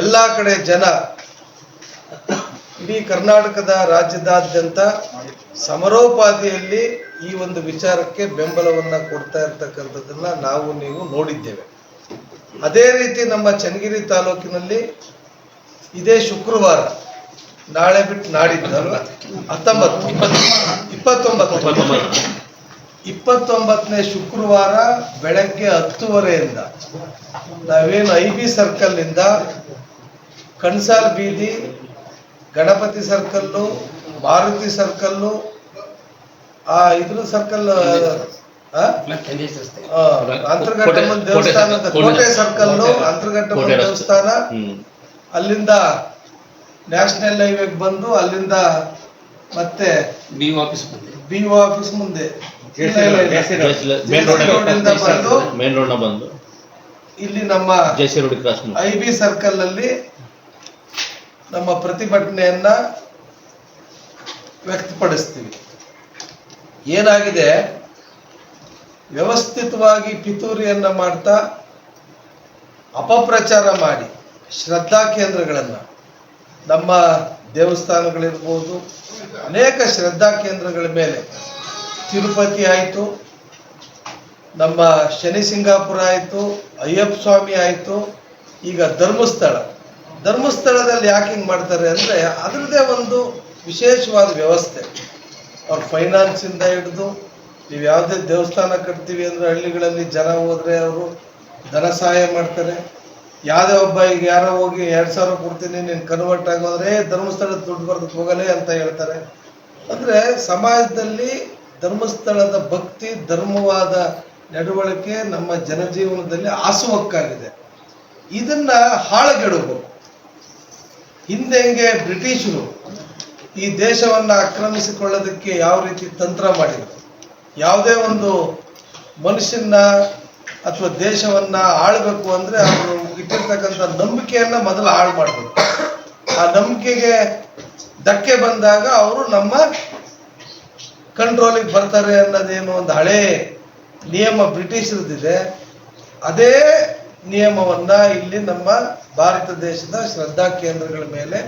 ಎಲ್ಲ ಕಡೆ ಜನ ಇಡೀ ಕರ್ನಾಟಕದ ರಾಜ್ಯದಾದ್ಯಂತ ಸಮರೋಪಾದಿಯಲ್ಲಿ ಈ ಒಂದು ವಿಚಾರಕ್ಕೆ ಬೆಂಬಲವನ್ನ ಕೊಡ್ತಾ ಇರ್ತಕ್ಕಂಥದ್ದನ್ನ ನಾವು ನೀವು ನೋಡಿದ್ದೇವೆ. ಅದೇ ರೀತಿ ನಮ್ಮ ಚನ್ನಗಿರಿ ತಾಲೂಕಿನಲ್ಲಿ ಇದೇ ಶುಕ್ರವಾರ ನಾಳೆ ಬಿಟ್ಟು ನಾಡಿದ್ದು ಅಲ್ವಾ ಹತ್ತೊಂಬತ್ತು ಇಪ್ಪತ್ತೊಂಬತ್ತು. ಇಪ್ಪತ್ತೊಂಬತ್ತನೇ ಶುಕ್ರವಾರ ಬೆಳಗ್ಗೆ ಹತ್ತುವರೆಯಿಂದ ನಾವೇನು ಐ ಬಿ ಸರ್ಕಲ್ನಿಂದ ಕಣ್ಸಾಲ್ ಬೀದಿ ಗಣಪತಿ ಸರ್ಕಲ್ಲು ಮಾರುತಿ ಸರ್ಕಲ್ಲು ಆ ಇದ್ರ ಸರ್ಕಲ್ ಅಂತರ್ಘಟ್ಟಮ್ಮನ ದೇವಸ್ಥಾನದ ಕೋಟೆ ಸರ್ಕಲ್ಲು ಅಂತರ್ಘಟ್ಟಮ್ಮನ. ದೇವಸ್ಥಾನ. ಅಲ್ಲಿಂದ ನ್ಯಾಷನಲ್ ಹೈವೇಗೆ ಬಂದು ಅಲ್ಲಿಂದ ಮತ್ತೆ ಬಿ ಆಫೀಸ್ ಮುಂದೆ. ಬಿ ಒ ಆಫೀಸ್ ಮುಂದೆ. ಮೇನ್ ರೋಡ್ ಬಂದು ಮೇನ್ ರೋಡ್? ನ ಬಂದು ಇಲ್ಲಿ ನಮ್ಮ road cross I B circle ಅಲ್ಲಿ ನಮ್ಮ ಪ್ರತಿಭಟನೆಯನ್ನ ವ್ಯಕ್ತಪಡಿಸ್ತೀವಿ. ಏನಾಗಿದೆ? ವ್ಯವಸ್ಥಿತವಾಗಿ ಪಿತೂರಿಯನ್ನ ಮಾಡ್ತಾ ಅಪಪ್ರಚಾರ ಮಾಡಿ ಶ್ರದ್ಧಾ ಕೇಂದ್ರಗಳನ್ನ. ನಮ್ಮ ದೇವಸ್ಥಾನಗಳಿರ್ಬೋದು ಅನೇಕ ಶ್ರದ್ಧಾ ಕೇಂದ್ರಗಳ ಮೇಲೆ ತಿರುಪತಿ ಆಯಿತು ನಮ್ಮ ಶನಿ ಸಿಂಗಾಪುರ ಆಯಿತು ಅಯ್ಯಪ್ಪ ಸ್ವಾಮಿ ಆಯಿತು ಈಗ ಧರ್ಮಸ್ಥಳ. ಧರ್ಮಸ್ಥಳದಲ್ಲಿ ಯಾಕೆ ಹಿಂಗೆ ಮಾಡ್ತಾರೆ ಅಂದರೆ ಅದರದೇ ಒಂದು ವಿಶೇಷವಾದ ವ್ಯವಸ್ಥೆ. ಅವ್ರ ಫೈನಾನ್ಸಿಂದ ಹಿಡಿದು ನೀವು ಯಾವುದೇ ದೇವಸ್ಥಾನ ಕಟ್ತೀವಿ ಅಂದರೆ ಹಳ್ಳಿಗಳಲ್ಲಿ ಜನ ಹೋದರೆ ಅವರು ಧನ ಸಹಾಯ ಮಾಡ್ತಾರೆ. ಯಾವುದೇ ಒಬ್ಬ ಈಗ ಯಾರೋ ಹೋಗಿ ಎರಡು ಸಾವಿರ ಕೊಡ್ತೀನಿ ನೀನು ಕನ್ವರ್ಟ್ ಆಗೋದ್ರೆ "ಏ, ಧರ್ಮಸ್ಥಳದ ದುಡ್ಡು ಬರ್ದಕ್ಕೆ ಹೋಗಲೇ ಅಂತ ಹೇಳ್ತಾರೆ. ಅಂದರೆ ಸಮಾಜದಲ್ಲಿ ಧರ್ಮಸ್ಥಳದ ಭಕ್ತಿ, ಧರ್ಮವಾದ ನಡವಳಿಕೆ ನಮ್ಮ ಜನಜೀವನದಲ್ಲಿ ಆಸುವಕ್ಕಾಗಿದೆ. ಇದನ್ನ ಹಾಳಗೆಡಬೇಕು. ಹಿಂದೆ ಹೆಂಗೆ ಬ್ರಿಟಿಷರು ಈ ದೇಶವನ್ನ ಆಕ್ರಮಿಸಿಕೊಳ್ಳೋದಕ್ಕೆ ಯಾವ ರೀತಿ ತಂತ್ರ ಮಾಡಿದ್ರು? ಯಾವುದೇ ಒಂದು ಮನುಷ್ಯನ ಅಥವಾ ದೇಶವನ್ನ ಆಳ್ಬೇಕು ಅಂದ್ರೆ ಅವರು ಇಟ್ಟಿರ್ತಕ್ಕಂಥ ನಂಬಿಕೆಯನ್ನ ಮೊದಲು ಹಾಳು ಮಾಡಬೇಕು. ಆ ನಂಬಿಕೆಗೆ ಧಕ್ಕೆ ಬಂದಾಗ ಅವರು ನಮ್ಮ ಕಂಟ್ರೋಲಿಗೆ ಬರ್ತಾರೆ ಅನ್ನೋದೇನು ಒಂದು ಹಳೆ ನಿಯಮ ಬ್ರಿಟಿಷರದಿದೆ ಅದೇ ನಿಯಮವನ್ನ ಇಲ್ಲಿ ನಮ್ಮ ಭಾರತ ದೇಶದ ಶ್ರದ್ಧಾ ಕೇಂದ್ರಗಳ ಮೇಲೆ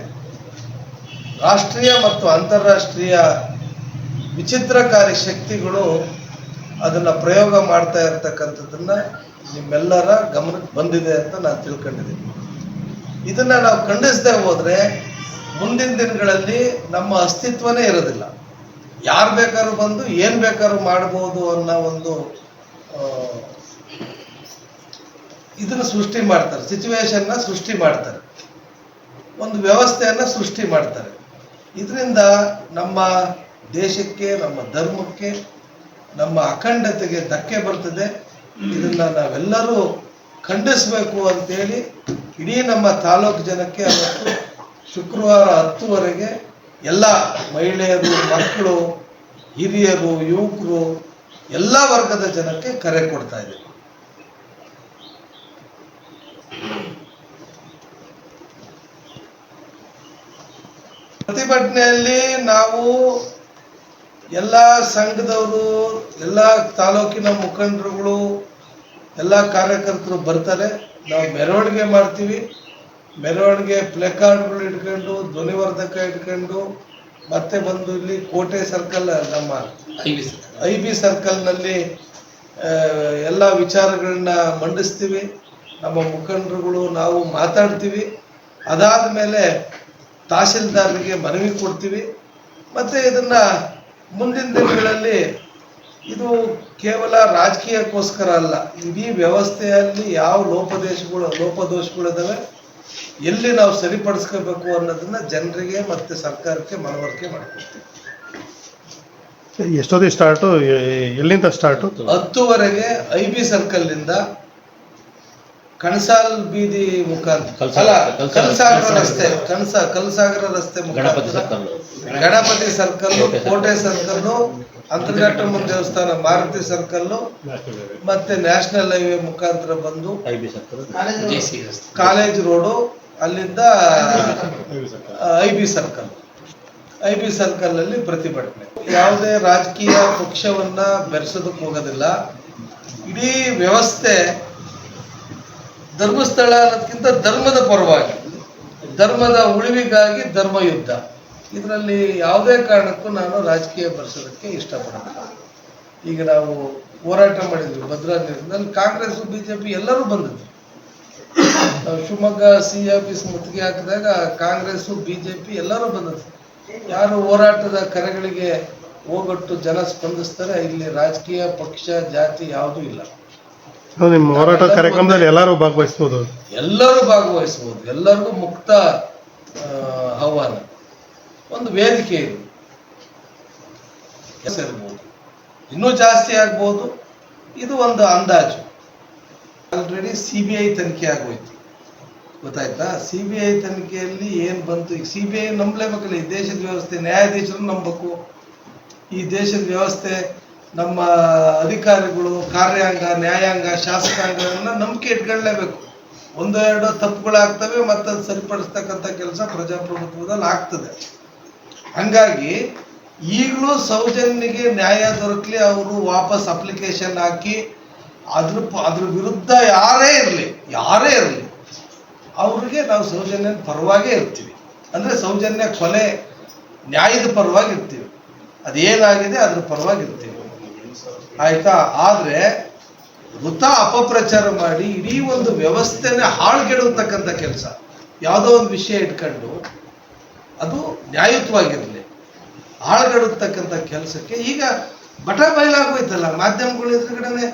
ರಾಷ್ಟ್ರೀಯ ಮತ್ತು ಅಂತಾರಾಷ್ಟ್ರೀಯ ವಿಚಿತ್ರಕಾರಿ ಶಕ್ತಿಗಳು ಅದನ್ನ ಪ್ರಯೋಗ ಮಾಡ್ತಾ ಇರ್ತಕ್ಕಂಥದ್ದನ್ನ ನಿಮ್ಮೆಲ್ಲರ ಗಮನಕ್ಕೆ ಬಂದಿದೆ ಅಂತ ನಾನು ತಿಳ್ಕೊಂಡಿದ್ದೀನಿ. ಇದನ್ನ ನಾವು ಖಂಡಿಸದೆ ಹೋದ್ರೆ ಮುಂದಿನ ದಿನಗಳಲ್ಲಿ ನಮ್ಮ ಅಸ್ತಿತ್ವನೇ ಇರೋದಿಲ್ಲ. ಯಾರು ಬೇಕಾದ್ರೂ ಬಂದು ಏನ್ ಬೇಕಾದ್ರೂ ಮಾಡ್ಬೋದು ಅನ್ನೋ ಒಂದು ಇದನ್ನ ಸೃಷ್ಟಿ ಮಾಡ್ತಾರೆ. ಸಿಚುವೇಶನ್ನ ಸೃಷ್ಟಿ ಮಾಡ್ತಾರೆ. ಒಂದು ವ್ಯವಸ್ಥೆಯನ್ನ ಸೃಷ್ಟಿ ಮಾಡ್ತಾರೆ. ಇದರಿಂದ ನಮ್ಮ ದೇಶಕ್ಕೆ, ನಮ್ಮ ಧರ್ಮಕ್ಕೆ, ನಮ್ಮ ಅಖಂಡತೆಗೆ ಧಕ್ಕೆ ಬರ್ತದೆ. ಇದನ್ನ ನಾವೆಲ್ಲರೂ ಖಂಡಿಸಬೇಕು ಅಂತೇಳಿ ಇಡೀ ನಮ್ಮ ತಾಲೂಕು ಜನಕ್ಕೆ ಅವತ್ತು ಶುಕ್ರವಾರ ಹತ್ತುವರೆಗೆ ಎಲ್ಲ ಮಹಿಳೆಯರು, ಮಕ್ಕಳು, ಹಿರಿಯರು, ಯುವಕರು, ಎಲ್ಲ ವರ್ಗದ ಜನಕ್ಕೆ ಕರೆ ಕೊಡ್ತಾ ಇದೆ. ಪ್ರತಿಭಟನೆಯಲ್ಲಿ ನಾವು ಎಲ್ಲ ಸಂಘದವರು, ಎಲ್ಲ ತಾಲೂಕಿನ ಮುಖಂಡರುಗಳು, ಎಲ್ಲ ಕಾರ್ಯಕರ್ತರು ಬರ್ತಾರೆ. ನಾವು ಮೆರವಣಿಗೆ ಮಾಡ್ತೀವಿ. ಮೆರವಣಿಗೆ ಪ್ಲೆಕಾರ್ಡ್ಗಳು ಇಟ್ಕೊಂಡು ಧ್ವನಿವರ್ಧಕ ಇಟ್ಕೊಂಡು ಮತ್ತೆ ಬಂದು ಇಲ್ಲಿ ಕೋಟೆ ಸರ್ಕಲ್ ನಮ್ಮ I B sir I B ಸರ್ಕಲ್ನಲ್ಲಿ ಎಲ್ಲ ವಿಚಾರಗಳನ್ನ ಮಂಡಿಸ್ತೀವಿ. ನಮ್ಮ ಮುಖಂಡರುಗಳು ನಾವು ಮಾತಾಡ್ತೀವಿ. ಅದಾದ ಮೇಲೆ ತಹಶೀಲ್ದಾರ್ರಿಗೆ ಮನವಿ ಕೊಡ್ತೀವಿ. ಮತ್ತೆ ಇದನ್ನ ಮುಂದಿನ ದಿನಗಳಲ್ಲಿ ಇದು ಕೇವಲ ರಾಜಕೀಯಕ್ಕೋಸ್ಕರ ಅಲ್ಲ ಇಡೀ ವ್ಯವಸ್ಥೆಯಲ್ಲಿ ಯಾವ ಲೋಪದೇಶಗಳು ಲೋಪದೋಷಗಳಿದಾವೆ ಎಲ್ಲಿ ನಾವು ಸರಿಪಡಿಸ್ಕೋಬೇಕು ಅನ್ನೋದನ್ನ ಜನರಿಗೆ ಮತ್ತೆ ಸರ್ಕಾರಕ್ಕೆ ಮನವರಿಕೆ ಮಾಡ್ಕೊಡ್ತೀವಿ. ಎಷ್ಟೊತ್ತಿಗೆ ಸ್ಟಾರ್ಟು ಎಲ್ಲಿಂದ ಸ್ಟಾರ್ಟು ಹತ್ತುವರೆಗೆ ಐ ಬಿ ಸರ್ಕಲ್ನಿಂದ ಕಣಸಾಲ್ ಬೀದಿ ಮುಖಾಂತರ. ಕಲ್ಸಾಗರ- ಅಲ್ಲ ಕಲ್ಸಾಗರ- ಕಲ್ಸಾಗರ. ರಸ್ತೆ ಕಣಸ ಕಲ್ಸಾಗರ ರಸ್ತೆ ಗಣಪತಿ ಮುಖಾಂತರ circle. Ganapati circle Kote circle. ಅಂತರ್ಘಟ್ಟಮ್ಮನ ದೇವಸ್ಥಾನ ಮಾರುತಿ ಸರ್ಕಲ್ ಮತ್ತೆ ನ್ಯಾಷನಲ್ ಹೈವೇ ಮುಖಾಂತರ ಬಂದು ಕಾಲೇಜ್ ರೋಡು ಅಲ್ಲಿಂದ I B circle. I B circle ಅಲ್ಲಿ ಪ್ರತಿಭಟನೆ. ಯಾವುದೇ ರಾಜಕೀಯ ಪಕ್ಷವನ್ನ ಬೆರೆಸೋದಕ್ಕೆ ಹೋಗೋದಿಲ್ಲ. ಇಡೀ ವ್ಯವಸ್ಥೆ ಧರ್ಮಸ್ಥಳ ಅನ್ನೋದಕ್ಕಿಂತ ಧರ್ಮದ ಪರವಾಗಿ. ಧರ್ಮದ ಉಳಿವಿಗಾಗಿ ಧರ್ಮ ಯುದ್ಧ ಇದರಲ್ಲಿ ಯಾವುದೇ ಕಾರಣಕ್ಕೂ ನಾನು ರಾಜಕೀಯ ಬರ್ಸೋದಕ್ಕೆ ಇಷ್ಟಪಡಲ್ಲ. ಈಗ ನಾವು ಹೋರಾಟ ಮಾಡಿದ್ವಿ ಭದ್ರಾ ನೀರಿನಲ್ಲಿ ಕಾಂಗ್ರೆಸ್ ಪಿ ಎಲ್ಲರೂ ಬಂದಿದ್ರು. ಶಿವಮೊಗ್ಗ, ಸಿ ಆಫೀಸ್ ಮುತ್ತಿಗೆ ಹಾಕಿದಾಗ ಕಾಂಗ್ರೆಸ್ ಪಿ ಎಲ್ಲರೂ ಬಂದಿದ್ರು. ಯಾರು ಹೋರಾಟದ ಕರೆಗಳಿಗೆ ಹೋಗೊಟ್ಟು ಜನ ಸ್ಪಂದಿಸ್ತಾರೆ, ಇಲ್ಲಿ ರಾಜಕೀಯ ಪಕ್ಷ, ಜಾತಿ ಯಾವುದೂ ಇಲ್ಲ. ನಿಮ್ಮ ಹೋರಾಟ ಕಾರ್ಯಕ್ರಮದಲ್ಲಿ ಎಲ್ಲರೂ ಭಾಗವಹಿಸಬಹುದು ಎಲ್ಲರೂ ಭಾಗವಹಿಸ್ಬೋದು. ಎಲ್ಲರಿಗೂ ಮುಕ್ತ ಆಹ್ವಾನ. ಒಂದು ವೇದಿಕೆ ಇದು. ಇರ್ಬೋದು ಇನ್ನೂ ಜಾಸ್ತಿ ಆಗ್ಬೋದು. ಇದು ಒಂದು ಅಂದಾಜು. ಆಲ್ರೆಡಿ ಸಿ ಬಿ ಐ ತನಿಖೆ ಆಗೋಯ್ತು. ಗೊತ್ತಾಯ್ತಾ? ಸಿ ಬಿ ಐ ತನಿಖೆಯಲ್ಲಿ ಏನು ಬಂತು? ಈಗ ಸಿ ಬಿ ಐ ನಂಬಲೇಬೇಕಲ್ಲ ಈ ದೇಶದ ವ್ಯವಸ್ಥೆ ನ್ಯಾಯಾಧೀಶರು ನಂಬಬೇಕು ಈ ದೇಶದ ವ್ಯವಸ್ಥೆ ನಮ್ಮ ಅಧಿಕಾರಿಗಳು, ಕಾರ್ಯಾಂಗ, ನ್ಯಾಯಾಂಗ, ಶಾಸಕಾಂಗಗಳನ್ನ ನಂಬಿಕೆ ಇಟ್ಕೊಳ್ಳೇಬೇಕು. ಒಂದೆರಡು ತಪ್ಪುಗಳಾಗ್ತವೆ ಮತ್ತೆ ಸರಿಪಡಿಸ್ತಕ್ಕಂಥ ಕೆಲಸ ಪ್ರಜಾಪ್ರಭುತ್ವದಲ್ಲಿ ಆಗ್ತದೆ. ಹಂಗಾಗಿ, ಈಗಲೂ ಸೌಜನ್ಯಗೆ ನ್ಯಾಯ ದೊರಕಲಿ ಅವರು ವಾಪಸ್ ಅಪ್ಲಿಕೇಶನ್ ಹಾಕಿ, ಅದ್ರ ಅದ್ರ ವಿರುದ್ಧ ಯಾರೇ ಇರಲಿ ಯಾರೇ ಇರಲಿ, ಅವ್ರಿಗೆ ನಾವು ಸೌಜನ್ಯನ ಪರವಾಗೇ ಇರ್ತೀವಿ. ಅಂದ್ರೆ ಸೌಜನ್ಯ ಕೊಲೆ ನ್ಯಾಯದ ಪರವಾಗಿ ಇರ್ತೀವಿ ಅದೇನಾಗಿದೆ, ಅದ್ರ ಪರವಾಗಿ ಇರ್ತೀವಿ ಆಯ್ತಾ? ಆದ್ರೆ ವೃತ ಅಪಪ್ರಚಾರ ಮಾಡಿ ಇಡೀ ಒಂದು ವ್ಯವಸ್ಥೆನೆ ಹಾಳ್ಗೆಡುತ್ತಕ್ಕಂಥ ಕೆಲಸ. ಯಾವುದೋ ಒಂದು ವಿಷಯ ಇಟ್ಕೊಂಡು ಅದು ನ್ಯಾಯಯುತವಾಗಿರಲಿ. ಹಾಳ್ಗೆಡುತ್ತಕ್ಕಂಥ ಕೆಲಸಕ್ಕೆ ಈಗ ಬಟ ಬಯಲಾಗೋಯ್ತಲ್ಲ ಮಾಧ್ಯಮಗಳ ಎದುರುಗಡೆನೆ,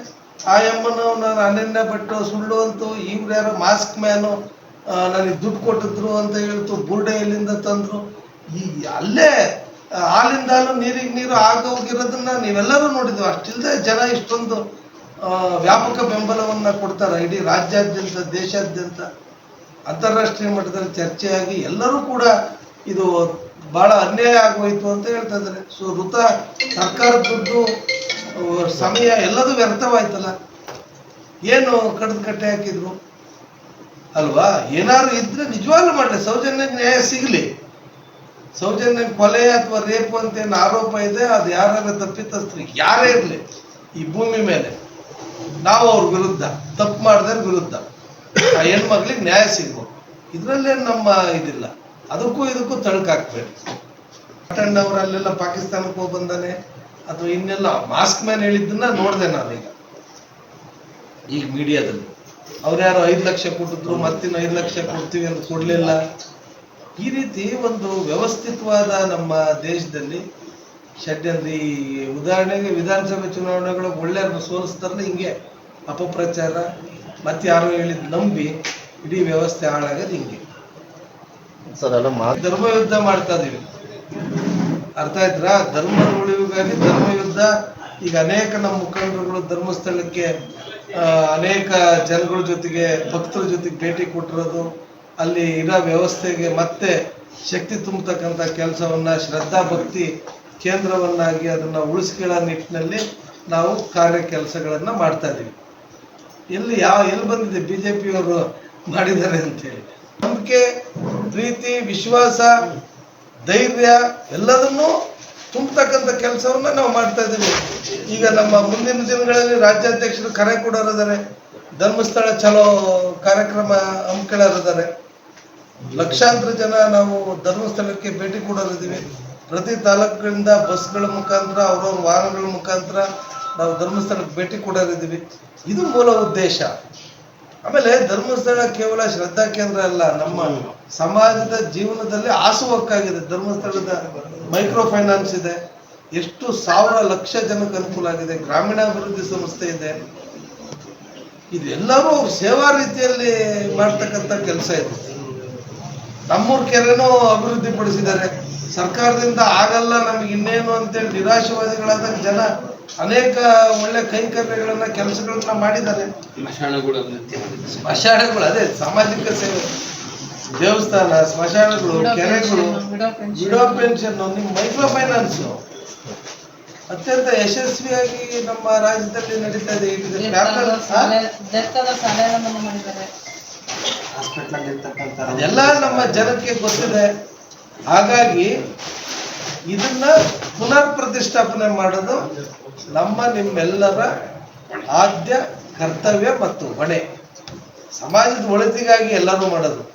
ಆ ಎಮ್ಮನು ನಾನು ಅನನ್ಯ ಭಟ್ಟು ಸುಳ್ಳು ಅಂತು ಇವ್ರು ಯಾರೋ ಮಾಸ್ಕ್ ಮ್ಯಾನು ನನಗೆ ದುಡ್ಡು ಕೊಟ್ಟಿದ್ರು ಅಂತ ಹೇಳ್ತು, ಬುರ್ಡೆ ಎಲ್ಲಿಂದ ತಂದ್ರು. ಈ ಅಲ್ಲೇ ಹಾಲಿಂದ ಹಾಲು ನೀರಿಗೆ ನೀರು ಆಗೋಗಿರೋದನ್ನ ನೀವೆಲ್ಲರೂ ನೋಡಿದ್ವಿ. ಅಷ್ಟಿಲ್ಲದೆ ಜನ ಇಷ್ಟೊಂದು ವ್ಯಾಪಕ ಬೆಂಬಲವನ್ನ ಕೊಡ್ತಾರೆ. ಇಡೀ ರಾಜ್ಯಾದ್ಯಂತ, ದೇಶಾದ್ಯಂತ ಅಂತಾರಾಷ್ಟ್ರೀಯ ಮಟ್ಟದಲ್ಲಿ ಚರ್ಚೆಯಾಗಿ ಎಲ್ಲರೂ ಕೂಡ ಇದು ಬಹಳ ಅನ್ಯಾಯ ಆಗೋಯ್ತು ಅಂತ ಹೇಳ್ತಾ ಇದ್ದಾರೆ. ಸೊ ವೃತ ಸರ್ಕಾರ ದುಡ್ಡು ಸಮಯ ಎಲ್ಲದೂ ವ್ಯರ್ಥವಾಯ್ತಲ್ಲ? ಏನು ಕಡ್ದು ಕಟ್ಟೆ ಹಾಕಿದ್ರು? ಅಲ್ವಾ? ಏನಾದ್ರು ಇದ್ರೆ ನಿಜವಾಗ್ಲೂ ಮಾಡಲಿ. ಸೌಜನ್ಯ ನ್ಯಾಯ ಸಿಗಲಿ. ಸೌಜನ್ಯ ಕೊಲೆ ಅಥವಾ ರೇಪು ಅಂತ ಏನು ಆರೋಪ ಇದೆ, ಅದು ಯಾರನ್ನ ತಪ್ಪಿತಸ್ಥರು ಯಾರೇ ಇರಲಿ, ಈ ಭೂಮಿ ಮೇಲೆ. ನಾವು ಅವ್ರ ವಿರುದ್ಧ, ತಪ್ಪು ಮಾಡಿದ್ರೆ ವಿರುದ್ಧ. ಆ ಹೆಣ್ಮಕ್ಳಿಗೆ ನ್ಯಾಯ ಸಿಗ್ಬೋದು. ಇದರಲ್ಲೇನು ನಮ್ಮ ಇದಿಲ್ಲ. ಅದಕ್ಕೂ ಇದಕ್ಕೂ ತಳ್ಕಾಕ್ಬೇಡಿ ಪಟ್ಟಣ್ಣವ್ರು ಅಲ್ಲೆಲ್ಲ ಪಾಕಿಸ್ತಾನಕ್ಕೆ ಹೋಗಿ ಬಂದಾನೆ, ಅಥವಾ ಇನ್ನೆಲ್ಲ ಮಾಸ್ಕ್ ಮ್ಯಾನ್ ಹೇಳಿದ್ದನ್ನ ನೋಡಿದೆ ನಾವೀಗ ಈಗ ಮೀಡಿಯಾದಲ್ಲಿ. ಅವ್ರು ಯಾರು ಐದು ಲಕ್ಷ ಕೊಟ್ಟಿದ್ರು, ಮತ್ತಿನ್ನು ಐದು ಲಕ್ಷ ಕೊಡ್ತೀವಿ ಅಂತ ಕೊಡ್ಲಿಲ್ಲ. ಈ ರೀತಿ ಒಂದು ವ್ಯವಸ್ಥಿತವಾದ ನಮ್ಮ ದೇಶದಲ್ಲಿ ಷಡ್ಯಂತ್ರ ಈ ಉದಾಹರಣೆಗೆ ವಿಧಾನಸಭೆ ಚುನಾವಣೆಗಳು ಒಳ್ಳೆಯವ್ರನ್ನ ಸೋಲಿಸ್ತಾರಲ್ಲ ಹಿಂಗೆ ಅಪಪ್ರಚಾರ ಮತ್ತೆ ಯಾರು ಹೇಳಿದ್ ನಂಬಿ ಇಡೀ ವ್ಯವಸ್ಥೆ ಹಾಳಾಗೋದು ಹಿಂಗೆ. ಧರ್ಮ ಯುದ್ಧ ಮಾಡ್ತಾ ಇದೀವಿ. ಅರ್ಥ ಆಯ್ತಾ ಧರ್ಮದ ಉಳಿವಿಗಾಗಿ ಧರ್ಮ ಯುದ್ಧ ಈಗ ಅನೇಕ ನಮ್ಮ ಮುಖಂಡರುಗಳು ಧರ್ಮಸ್ಥಳಕ್ಕೆ ಅನೇಕ ಜನಗಳ ಜೊತೆಗೆ ಭಕ್ತರ ಜೊತೆಗೆ ಭೇಟಿ ಕೊಟ್ಟಿರೋದು. ಅಲ್ಲಿ ಇರೋ ವ್ಯವಸ್ಥೆಗೆ ಮತ್ತೆ ಶಕ್ತಿ ತುಂಬತಕ್ಕಂಥ ಕೆಲಸವನ್ನ, ಶ್ರದ್ಧಾ ಭಕ್ತಿ ಕೇಂದ್ರವನ್ನಾಗಿ ಅದನ್ನ ಉಳಿಸ್ಕೊಳ್ಳೋ ನಿಟ್ಟಿನಲ್ಲಿ ನಾವು ಕಾರ್ಯ ಕೆಲಸಗಳನ್ನು ಮಾಡ್ತಾ ಇದ್ದೀವಿ ಎಲ್ಲಿ ಯಾವ, ಎಲ್ಲಿ ಬಂದಿದೆ ಬಿಜೆಪಿಯವರು ಮಾಡಿದ್ದಾರೆ ಅಂತೇಳಿ. ನಂಬಿಕೆ, ಪ್ರೀತಿ, ವಿಶ್ವಾಸ, ಧೈರ್ಯ ಎಲ್ಲದನ್ನೂ ತುಂಬತಕ್ಕಂಥ ಕೆಲಸವನ್ನ ನಾವು ಮಾಡ್ತಾ ಇದ್ದೀವಿ ಈಗ ನಮ್ಮ ಮುಂದಿನ ದಿನಗಳಲ್ಲಿ ರಾಜ್ಯಾಧ್ಯಕ್ಷರು ಕರೆ ಕೊಡೋರಿದ್ದಾರೆ. ಧರ್ಮಸ್ಥಳ ಚಲೋ ಕಾರ್ಯಕ್ರಮ ಹಮ್ಮಿಕೊಳ್ಳೋರಿದ್ದಾರೆ. ಲಕ್ಷಾಂತರ ಜನ ನಾವು ಧರ್ಮಸ್ಥಳಕ್ಕೆ ಭೇಟಿ ಕೊಡೋರಿದ್ದೀವಿ ಪ್ರತಿ ತಾಲೂಕುಗಳಿಂದ ಬಸ್ಗಳ ಮುಖಾಂತರ, ಅವ್ರವ್ರ ವಾಹನಗಳ ಮುಖಾಂತರ ನಾವು ಧರ್ಮಸ್ಥಳಕ್ಕೆ ಭೇಟಿ ಕೊಡೋರಿದ್ದೀವಿ ಇದು ಮೂಲ ಉದ್ದೇಶ. ಆಮೇಲೆ ಧರ್ಮಸ್ಥಳ ಕೇವಲ ಶ್ರದ್ಧಾ ಕೇಂದ್ರ ಅಲ್ಲ, ನಮ್ಮ ಸಮಾಜದ ಜೀವನದಲ್ಲಿ ಆಸುವಕ್ಕಾಗಿದೆ ಧರ್ಮಸ್ಥಳದ ಮೈಕ್ರೋ ಫೈನಾನ್ಸ್ ಇದೆ. ಎಷ್ಟು ಸಾವಿರ ಲಕ್ಷ ಜನಕ್ಕೆ ಅನುಕೂಲ ಆಗಿದೆ. ಗ್ರಾಮೀಣಾಭಿವೃದ್ಧಿ ಸಂಸ್ಥೆ ಇದೆ. ಇದೆಲ್ಲರೂ ಸೇವಾ ರೀತಿಯಲ್ಲಿ ಮಾಡ್ತಕ್ಕಂಥ ಕೆಲಸ ಇದೆ. ನಮ್ಮೂರ್ ಕೆರೆನೂ ಅಭಿವೃದ್ಧಿ ಪಡಿಸಿದ್ದಾರೆ. ಸರ್ಕಾರದಿಂದ ಆಗಲ್ಲ ನಮ್ಗೆ ಇನ್ನೇನು ಅಂತೇಳಿ ನಿರಾಶವಾದಿಗಳಾದ ಜನ ಅನೇಕ ಒಳ್ಳೆ ಕೈಂಕರ್ಯಗಳನ್ನ ಕೆಲಸಗಳನ್ನ ಮಾಡಿದ್ದಾರೆ. ಸ್ಮಶಾನಗಳು ಅದೇ ಸಾಮಾಜಿಕ ಸೇವೆ. ದೇವಸ್ಥಾನ ಸ್ಮಶಾನಗಳು ಕೆರೆಗಳು ವಿಡೋ ಪೆನ್ಷನ್ ನಿಮ್ ಮೈಕ್ರೋ ಫೈನಾನ್ಸ್ ಅತ್ಯಂತ ಯಶಸ್ವಿಯಾಗಿ ನಮ್ಮ ರಾಜ್ಯದಲ್ಲಿ ನಡೀತಾ ಇದೆ. ಅದೆಲ್ಲ ನಮ್ಮ ಜನಕ್ಕೆ ಗೊತ್ತಿದೆ. ಹಾಗಾಗಿ ಇದನ್ನ ಪುನರ್ ಪ್ರತಿಷ್ಠಾಪನೆ ಮಾಡೋದು ನಮ್ಮ ನಿಮ್ಮೆಲ್ಲರ ಆದ್ಯ ಕರ್ತವ್ಯ ಮತ್ತು ಹೊಣೆ. ಸಮಾಜದ ಒಳಿತಿಗಾಗಿ ಎಲ್ಲರೂ ಮಾಡೋದು.